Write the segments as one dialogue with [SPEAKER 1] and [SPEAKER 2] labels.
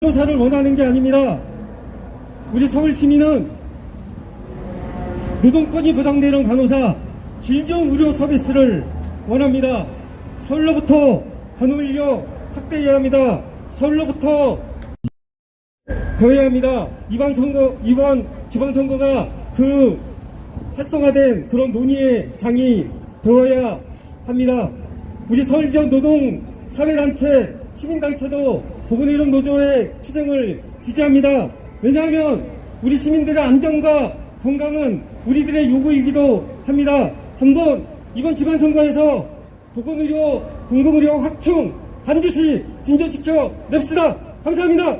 [SPEAKER 1] 간호사를 원하는 게 아닙니다. 우리 서울 시민은 노동권이 보장되는 간호사, 질 좋은 의료 서비스를 원합니다. 서울로부터 간호인력 확대해야 합니다. 서울로부터 더해야 합니다. 이번 선거, 이번 지방선거가 그 활성화된 그런 논의의 장이 되어야 합니다. 우리 서울 지역 노동 사회단체, 시민단체도 보건의료 노조의 투쟁을 지지합니다. 왜냐하면 우리 시민들의 안전과 건강은 우리들의 요구이기도 합니다. 한번 이번 지방선거에서 보건의료, 공공의료 확충 반드시 진전시켜 냅시다. 감사합니다.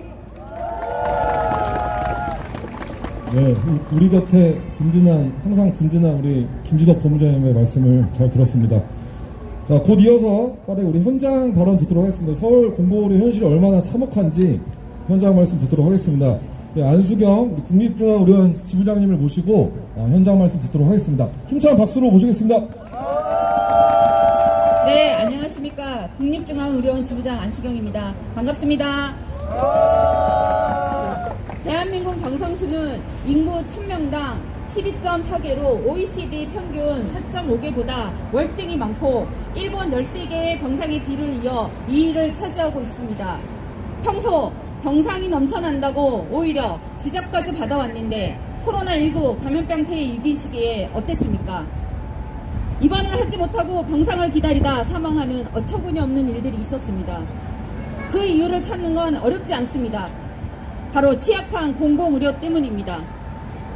[SPEAKER 2] 네, 우- 우리 곁에 든든한 항상 든든한 우리 김지덕 본부장님의 말씀을 잘 들었습니다. 자, 곧 이어서 빠르게 우리 현장 발언 듣도록 하겠습니다. 서울 공보의 현실이 얼마나 참혹한지 현장 말씀 듣도록 하겠습니다. 네, 안수경 국립중앙의료원 지부장님을 모시고 어, 현장 말씀 듣도록 하겠습니다. 힘찬 박수로 모시겠습니다.
[SPEAKER 3] 네, 안녕하십니까. 국립중앙의료원 지부장 안수경입니다. 반갑습니다. 대한민국 병상수는 인구 1000명당 12.4개로 OECD 평균 4.5개보다 월등히 많고 일본 13개의 병상의 뒤를 이어 2위를 차지하고 있습니다. 평소 병상이 넘쳐난다고 오히려 지적까지 받아왔는데 코로나19 감염병태의 위기 시기에 어땠습니까? 입원을 하지 못하고 병상을 기다리다 사망하는 어처구니 없는 일들이 있었습니다. 그 이유를 찾는 건 어렵지 않습니다. 바로 취약한 공공의료 때문입니다.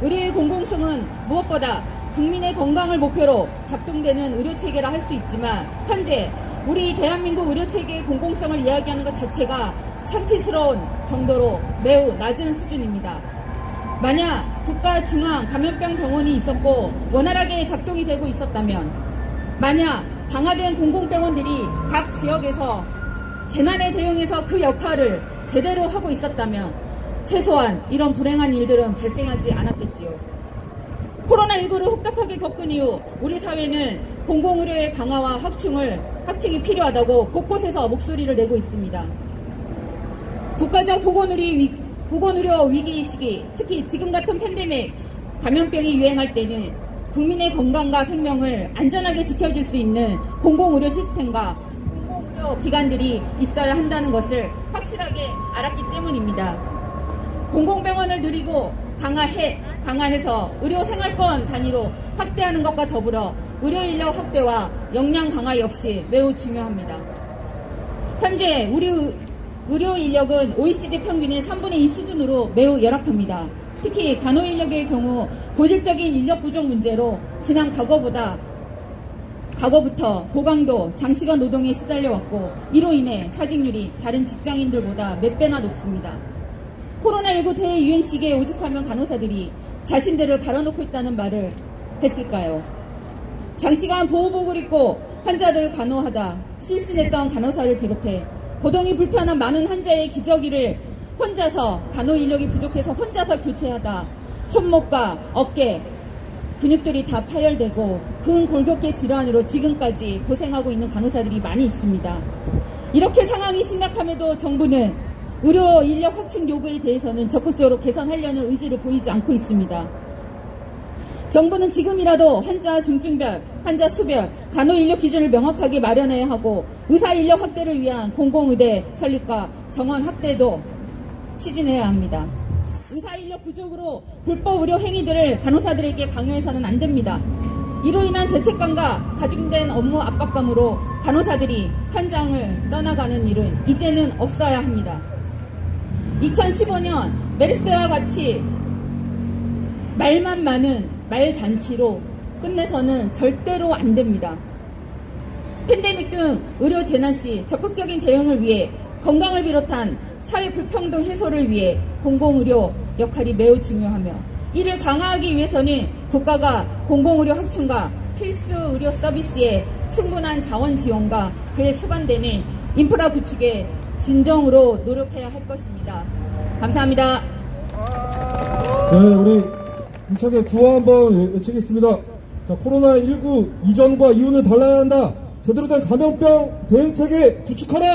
[SPEAKER 3] 의료의 공공성은 무엇보다 국민의 건강을 목표로 작동되는 의료체계라 할 수 있지만 현재 우리 대한민국 의료체계의 공공성을 이야기하는 것 자체가 창피스러운 정도로 매우 낮은 수준입니다. 만약 국가 중앙 감염병 병원이 있었고 원활하게 작동이 되고 있었다면 만약 강화된 공공병원들이 각 지역에서 재난에 대응해서 그 역할을 제대로 하고 있었다면 최소한 이런 불행한 일들은 발생하지 않았겠지요. 코로나19를 혹독하게 겪은 이후 우리 사회는 공공의료의 강화와 확충을 확충이 필요하다고 곳곳에서 목소리를 내고 있습니다. 국가적 보건의료, 위, 보건의료 위기 시기, 특히 지금 같은 팬데믹 감염병이 유행할 때는 국민의 건강과 생명을 안전하게 지켜줄 수 있는 공공의료 시스템과 공공의료 기관들이 있어야 한다는 것을 확실하게 알았기 때문입니다. 공공병원을 누리고 강화해, 강화해서 의료생활권 단위로 확대하는 것과 더불어 의료인력 확대와 역량 강화 역시 매우 중요합니다. 현재 우리 의- 의료 인력은 OECD 평균의 3분의 2 수준으로 매우 열악합니다. 특히 간호 인력의 경우 고질적인 인력 부족 문제로 지난 과거보다 과거부터 고강도 장시간 노동에 시달려왔고 이로 인해 사직률이 다른 직장인들보다 몇 배나 높습니다. 코로나19 대유행 시기에 오죽하면 간호사들이 자신들을 갈아놓고 있다는 말을 했을까요? 장시간 보호복을 입고 환자들을 간호하다 실신했던 간호사를 비롯해 고동이 불편한 많은 환자의 기저귀를 혼자서 간호 인력이 부족해서 혼자서 교체하다 손목과 어깨 근육들이 다 파열되고 근골격계 질환으로 지금까지 고생하고 있는 간호사들이 많이 있습니다. 이렇게 상황이 심각함에도 정부는 의료 인력 확충 요구에 대해서는 적극적으로 개선하려는 의지를 보이지 않고 있습니다. 정부는 지금이라도 환자 중증별, 환자 수별, 간호 인력 기준을 명확하게 마련해야 하고 의사 인력 확대를 위한 공공의대 설립과 정원 확대도 추진해야 합니다. 의사 인력 부족으로 불법 의료 행위들을 간호사들에게 강요해서는 안 됩니다. 이로 인한 죄책감과 가중된 업무 압박감으로 간호사들이 현장을 떠나가는 일은 이제는 없어야 합니다. 2015년 메르스 때와 같이 말만 많은 말잔치로 끝내서는 절대로 안 됩니다. 팬데믹 등 의료 재난 시 적극적인 대응을 위해 건강을 비롯한 사회 불평등 해소를 위해 공공의료 역할이 매우 중요하며 이를 강화하기 위해서는 국가가 공공의료 확충과 필수 의료 서비스에 충분한 자원 지원과 그에 수반되는 인프라 구축에 진정으로 노력해야 할 것입니다. 감사합니다.
[SPEAKER 2] 네, 우리 힘차게 구호 한번 외- 외치겠습니다. 자, 코로나19 이전과 이후는 달라야 한다. 제대로 된 감염병 대응 체계 구축하라!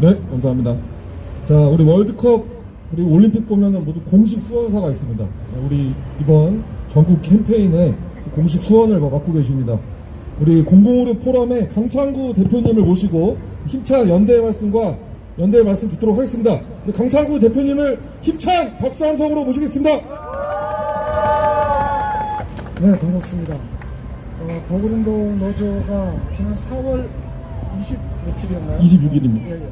[SPEAKER 2] 네, 감사합니다. 자, 우리 월드컵 그리고 올림픽 보면은 모두 공식 후원사가 있습니다. 우리 이번 전국 캠페인에 공식 후원을 맡고 계십니다. 우리 공공의료 포럼의 강창구 대표님을 모시고 힘찬 연대의 말씀과 연대의 말씀 듣도록 하겠습니다. 우리 강창구 대표님을 힘찬 박수 함성으로 모시겠습니다.
[SPEAKER 4] 네, 반갑습니다. 어, 보그운동 노조가 지난 4월 20 며칠이었나요?
[SPEAKER 2] 26일입니다.
[SPEAKER 4] 예, 예.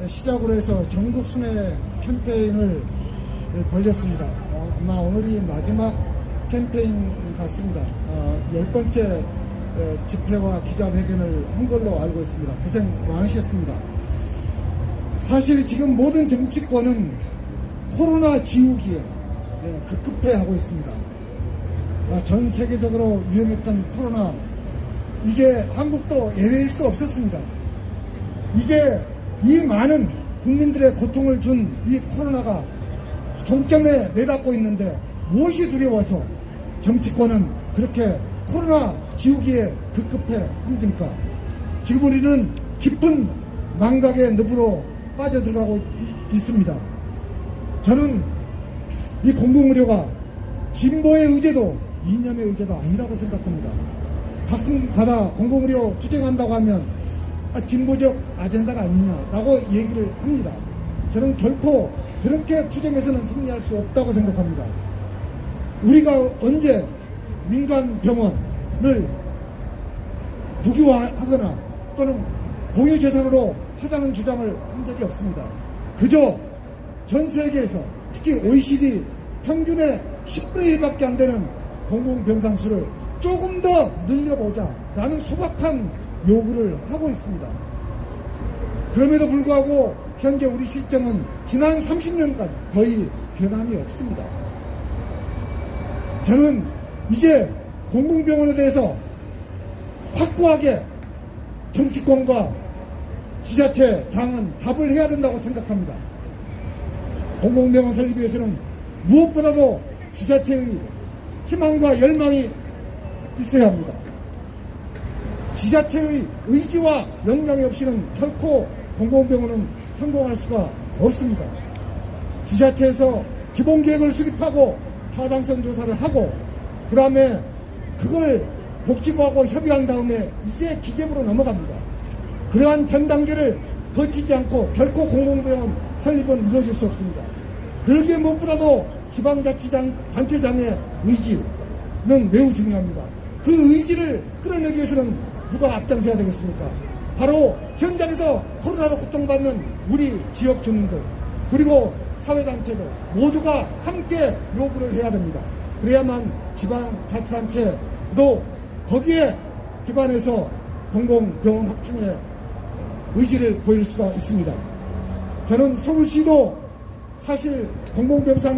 [SPEAKER 4] 네, 시작으로 해서 전국 순회 캠페인을 벌였습니다. 어, 아마 오늘이 마지막 캠페인 같습니다. 어, 열 번째 어, 집회와 기자회견을 한 걸로 알고 있습니다. 고생 많으셨습니다. 사실 지금 모든 정치권은 코로나 지우기에 예, 급급해하고 있습니다. 아, 전 세계적으로 유행했던 코로나 이게 한국도 예외일 수 없었습니다. 이제 이 많은 국민들의 고통을 준 이 코로나가 종점에 내닫고 있는데 무엇이 두려워서 정치권은 그렇게 코로나 지우기에 급급해 합니까? 지금 우리는 깊은 망각의 늪으로 빠져들어가고 이- 있습니다. 저는 이 공공의료가 진보의 의제도 이념의 의제도 아니라고 생각합니다. 가끔 가다 공공의료 투쟁한다고 하면 아, 진보적 아젠다가 아니냐라고 얘기를 합니다. 저는 결코 그렇게 투쟁에서는 승리할 수 없다고 생각합니다. 우리가 언제 민간 병원 을 국유화하거나 또는 공유재산으로 하자는 주장을 한 적이 없습니다. 그저 전 세계에서 특히 OECD 평균의 10분의 1밖에 안 되는 공공병상 수를 조금 더 늘려보자 라는 소박한 요구를 하고 있습니다. 그럼에도 불구하고 현재 우리 실정은 지난 30년간 거의 변함이 없습니다. 저는 이제 공공병원에 대해서 확고하게 정치권과 지자체, 장은 답을 해야 된다고 생각합니다. 공공병원 설립 위해서는 무엇보다도 지자체의 희망과 열망이 있어야 합니다. 지자체의 의지와 역량이 없이는 결코 공공병원은 성공할 수가 없습니다. 지자체에서 기본계획을 수립하고 타당성 조사를 하고 그 다음에 그걸 복지부하고 협의한 다음에 이제 기재부로 넘어갑니다. 그러한 전 단계를 거치지 않고 결코 공공병원 설립은 이루어질 수 없습니다. 그러기에 무엇보다도 지방자치장 단체장의 의지는 매우 중요합니다. 그 의지를 끌어내기 위해서는 누가 앞장서야 되겠습니까? 바로 현장에서 코로나로 고통받는 우리 지역 주민들 그리고 사회단체들 모두가 함께 요구를 해야 됩니다. 그래야만 지방자치단체도 거기에 기반해서 공공병원 확충에 의지를 보일 수가 있습니다. 저는 서울시도 사실 공공병상